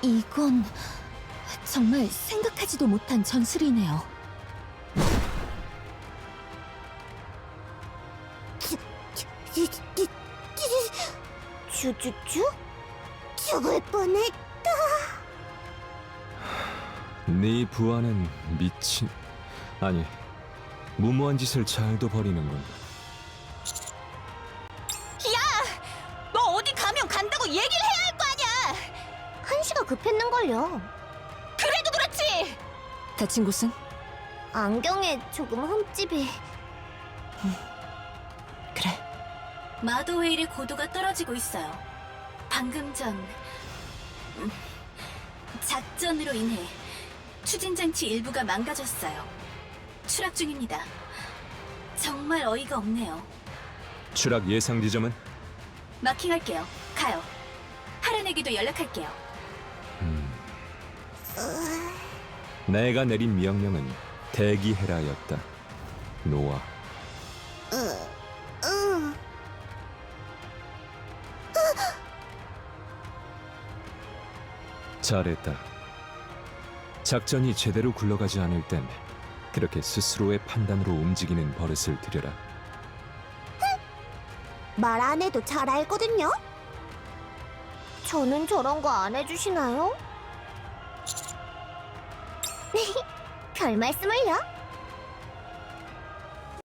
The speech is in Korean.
그건 정말 생각하지도 못한 전술이네요. 쭈쭈쭈? 죽을 뻔했. 네 부하는 미친 아니 무모한 짓을 잘도 벌이는군. 너 어디 가면 간다고 얘기를 해야 한시가 급했는걸요. 그래도 그렇지! 다친 곳은? 안경에 조금 흠집이. 그래. 마도웨일의 고도가 떨어지고 있어요. 방금 전 음, 작전으로 인해 추진 장치 일부가 망가졌어요. 추락 중입니다. 정말 어이가 없네요. 추락 예상 지점은 마킹할게요. 가요. 하란에게도 연락할게요. 내가 내린 명령은 대기해라였다. 노아. 응. 잘했다. 작전이 제대로 굴러가지 않을 땐 그렇게 스스로의 판단으로 움직이는 버릇을 들여라. 말 안 해도 잘 알거든요. 저는 저런 거 안 해주시나요? 별 말씀을요.